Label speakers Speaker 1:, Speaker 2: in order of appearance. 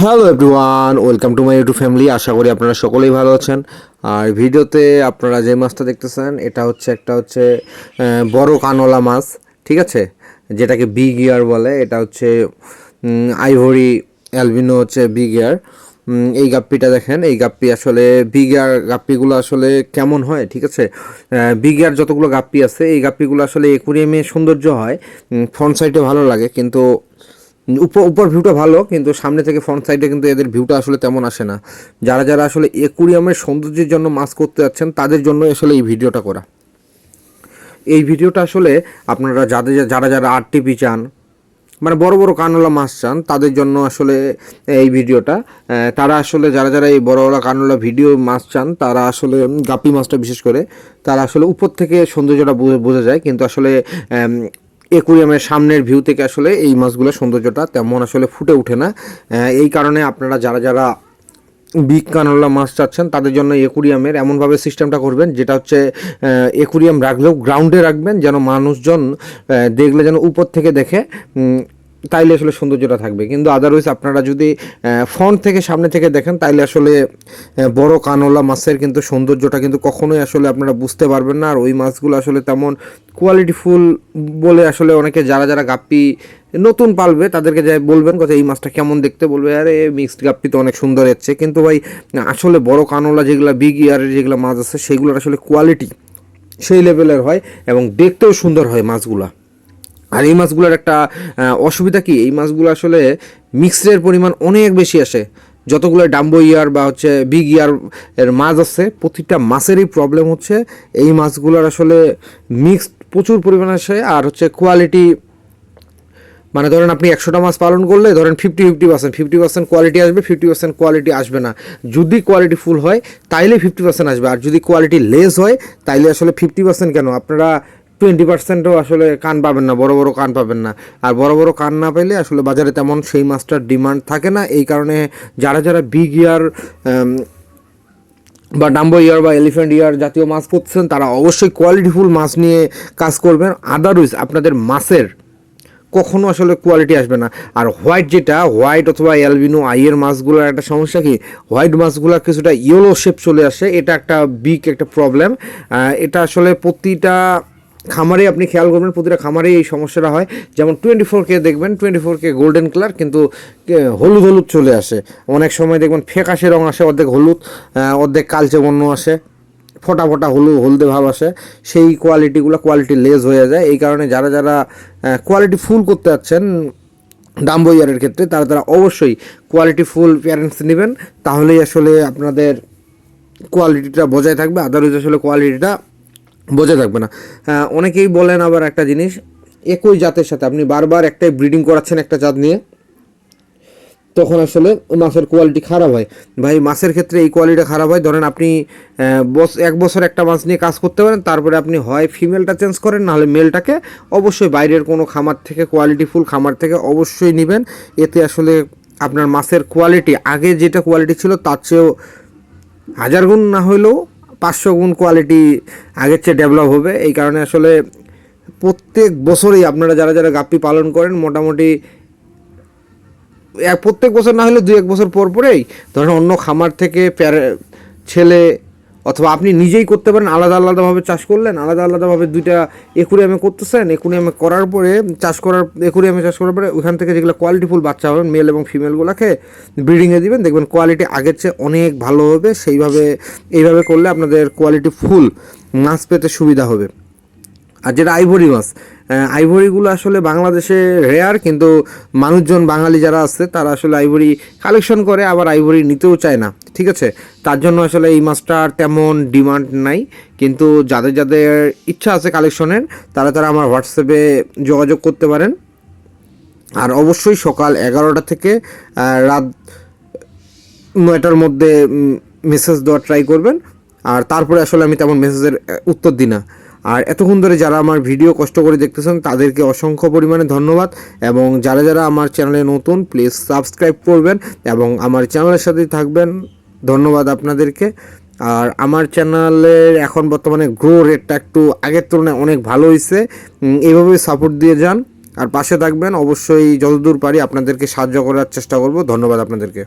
Speaker 1: Hello everyone welcome to my YouTube family আশা করি আপনারা সকলেই ভালো আছেন। আর ভিডিওতে আপনারা যে মাছটা দেখতেছেন, এটা হচ্ছে একটা হচ্ছে বড় কানলা মাছ, ঠিক আছে? যেটাকে বি গিয়ার বলে, এটা হচ্ছে আইভরি অ্যালবিনো হচ্ছে বি গিয়ার এই গাপ্পিটা দেখেন, এই গাপ্পি আসলে বিগিয়ার গাপ্পিগুলো আসলে কেমন হয়, ঠিক আছে? বিগিয়ার যতগুলো গাপ্পি আছে, এই গাপ্পিগুলো আসলে একুরিয়ামে সৌন্দর্য হয় ফ্রন্ট সাইডে ভালো লাগে, কিন্তু উপর উপর ভিউটা ভালো, কিন্তু সামনে থেকে ফ্রন্ট সাইডে কিন্তু এদের ভিউটা আসলে তেমন আসে না। যারা যারা আসলে একুরিয়ামের সৌন্দর্যের জন্য মাছ করতে যাচ্ছেন, তাদের জন্য আসলে এই ভিডিওটা করা। এই ভিডিওটা আসলে আপনারা যাদের, যারা যারা আরটিপি চান মানে বড় বড় কানলা মাছ চান, তাদের জন্য আসলে এই ভিডিওটা। তারা আসলে যারা যারা এই বড় বড় কানলা ভিডিও মাছ চান, তারা আসলে গাপি মাছটা বিশেষ করে, তারা আসলে উপর থেকে সৌন্দর্যটা বোঝা- যায়, কিন্তু আসলে একুরিয়ামের সামনের ভিউ থেকে আসলে এই মাছগুলোর সৌন্দর্যটা তেমন আসলে ফুটে ওঠে না। এই কারণে আপনারা যারা যারা বিগ কানলা মাছ চাচ্ছেন, তাদের জন্য একুরিয়ামের এমনভাবে সিস্টেমটা করবেন, যেটা হচ্ছে একুরিয়াম রাখলেও গ্রাউন্ডে রাখবেন, যেন মানুষজন দেখলে যেন উপর থেকে দেখে তাইলে আসলে সৌন্দর্যটা থাকবে। কিন্তু আদারওয়াইজ আপনারা যদি ফ্রন্ট থেকে সামনে থেকে দেখেন, তাইলে আসলে বড় কানলা মাছের কিন্তু সৌন্দর্যটা কিন্তু কখনোই আসলে আপনারা বুঝতে পারবেন না। আর ওই মাছগুলো আসলে তেমন কোয়ালিটিফুল বলে আসলে অনেকে যারা যারা গাপ্পি নতুন পালবে, তাদেরকে যাই বলবেন, কথা এই মাছটা কেমন দেখতে বলবে, আরে মিক্সড গাপ্পি তো অনেক সুন্দর হচ্ছে কিন্তু ভাই, আসলে বড় কানলা যেগুলো বিগ ইয়ারের যেগুলো মাছ আছে, সেগুলোর আসলে কোয়ালিটি সেই লেভেলের হয় এবং দেখতেও সুন্দর হয় মাছগুলা। আর এই মাছগুলোর একটা অসুবিধা কি? এই মাছগুলো আসলে মিক্সডের পরিমাণ অনেক বেশি আসে। যতগুলো ডাম্বো ইয়ার বা হচ্ছে বিগ ইয়ার এর মাছ আছে, প্রতিটা মাছেরই প্রবলেম হচ্ছে। এই মাছগুলোর আসলে মিক্সড প্রচুর পরিমাণে আসে আর হচ্ছে কোয়ালিটি মানে ধরেন আপনি একশোটা মাছ পালন করলে ধরেন fifty fifty percent fifty percent quality আসবে ফিফটি পার্সেন্ট কোয়ালিটি আসবে না। যদি কোয়ালিটি ফুল হয়, তাইলে ফিফটি পার্সেন্ট আসবে। আর যদি কোয়ালিটি লেস হয়, তাইলে আসলে ফিফটি পার্সেন্ট কেন? আপনারা টোয়েন্টি পার্সেন্টও আসলে কান পাবেন না, বড় বড় কান পাবেন না। আর বড় বড় কান না পেলে আসলে বাজারে তেমন সেই মাছটার ডিমান্ড থাকে না। এই কারণে যারা যারা বিগ ইয়ার বা ডাম্বো ইয়ার বা এলিফ্যান্ট ইয়ার জাতীয় মাছ করছেন তারা অবশ্যই কোয়ালিটিফুল মাছ নিয়ে কাজ করবেন। আদারওয়াইজ আপনাদের মাছের কখনো আসলে কোয়ালিটি আসবে না। আর হোয়াইট যেটা হোয়াইট অথবা অ্যালবিনো আইয়ের মাছগুলোর একটা সমস্যা কি? হোয়াইট মাছগুলোর কিছুটা ইয়েলো শেপ চলে আসে। এটা একটা বিগ একটা প্রবলেম এটা আসলে প্রতিটা খামারে আপনি খেয়াল করবেন, প্রতিটা খামারে এই সমস্যাটা হয়। যেমন টোয়েন্টি ফোর কে দেখবেন twenty four K golden colour কিন্তু হলুদ হলুদ চলে আসে। অনেক সময় দেখবেন ফেকাশে রং আসে, অর্ধেক হলুদ অর্ধেক কালচে বর্ণ আসে। ফোটা ফোটা হলু, হলদে ভাব আসে। সেই কোয়ালিটিগুলো কোয়ালিটি লেস হয়ে যায়। এই কারণে যারা যারা কোয়ালিটি ফুল করতে যাচ্ছেন ডাম্বো ইয়ারের ক্ষেত্রে, তারা তারা অবশ্যই কোয়ালিটি ফুল প্যারেন্টস নেবেন। তাহলেই আসলে আপনাদের কোয়ালিটিটা বজায় থাকবে। আদারওয়াইজ আসলে কোয়ালিটিটা বজায় থাকবে না। অনেকেই বলেন আবার একটা জিনিস, একই জাতের সাথে আপনি বারবার একটাই ব্রিডিং করাচ্ছেন একটা জাত নিয়ে, তখন আসলে মাছের কোয়ালিটি খারাপ হয়। ভাই, মাছের ক্ষেত্রে এই কোয়ালিটি খারাপ হয়। ধরেন আপনি বস, এক বছর একটা মাছ নিয়ে কাজ করতে পারেন, তারপরে আপনি হয় ফিমেলটা চেঞ্জ করেন, নাহলে মেলটাকে অবশ্যই বাইরের কোনো খামার থেকে কোয়ালিটিফুল খামার থেকে অবশ্যই নেবেন। এতে আসলে আপনার মাছের কোয়ালিটি আগে যেটা কোয়ালিটি ছিল তার চেয়েও হাজার গুণ না হলেও পাঁচশো গুণ কোয়ালিটি আগের চেয়ে ডেভেলপ হবে। এই কারণে আসলে প্রত্যেক বছরই আপনারা যারা যারা গাপ্পি পালন করেন, মোটামুটি প্রত্যেক বছর না হলে দু এক বছর পর পরেই ধরেন অন্য খামার থেকে প্যারে- ছেলে অথবা আপনি নিজেই করতে পারেন, আলাদা আলাদাভাবে চাষ করলেন, আলাদা আলাদাভাবে দুইটা একুরিয়ামে করতেছেন, একুরিয়ামে করার পরে চাষ করার, একুরিয়ামে চাষ করার পরে ওখান থেকে যেগুলো কোয়ালিটিফুল বাচ্চা হবেন মেল এবং ফিমেলগুলোকে ব্রিডিংয়ে দিবেন, দেখবেন কোয়ালিটি আগের চেয়ে অনেক ভালো হবে, সেইভাবে, এইভাবে করলে আপনাদের কোয়ালিটি ফুল মাছ পেতে সুবিধা হবে। আর যেটা আইভরি মাছ আইভরিগুলো আসলে বাংলাদেশে রেয়ার কিন্তু মানুষজন বাঙালি যারা আছে, তারা আসলে আইভরি কালেকশন করে, আবার আইভরি নিতেও চায় না, ঠিক আছে? তার জন্য আসলে এই মাছটার তেমন ডিমান্ড নাই, কিন্তু যাদের যাদের ইচ্ছা আছে কালেকশনের তারা তারা আমার হোয়াটসঅ্যাপে যোগাযোগ করতে পারেন। আর অবশ্যই সকাল এগারোটা থেকে রাত নয়টার মধ্যে মেসেজ দেওয়ার ট্রাই করবেন। আর তারপরে আসলে আমি তেমন মেসেজের উত্তর দিই না। আর এতক্ষণ ধরে যারা আমার ভিডিও কষ্ট করে দেখতেছেন, তাদেরকে অসংখ্য পরিমাণে ধন্যবাদ। এবং যারা যারা আমার চ্যানেলে নতুন প্লিজ সাবস্ক্রাইব করবেন এবং আমার চ্যানেলের সাথেই থাকবেন। ধন্যবাদ আপনাদেরকে। আর আমার চ্যানেলের এখন বর্তমানে গ্রো রেটটা একটু আগের তুলনায় অনেক ভালো হয়েছে এইভাবে সাপোর্ট দিয়ে যান। আর পাশে থাকবেন। অবশ্যই যতদূর পারি আপনাদেরকে সাহায্য করার চেষ্টা করব। ধন্যবাদ আপনাদেরকে।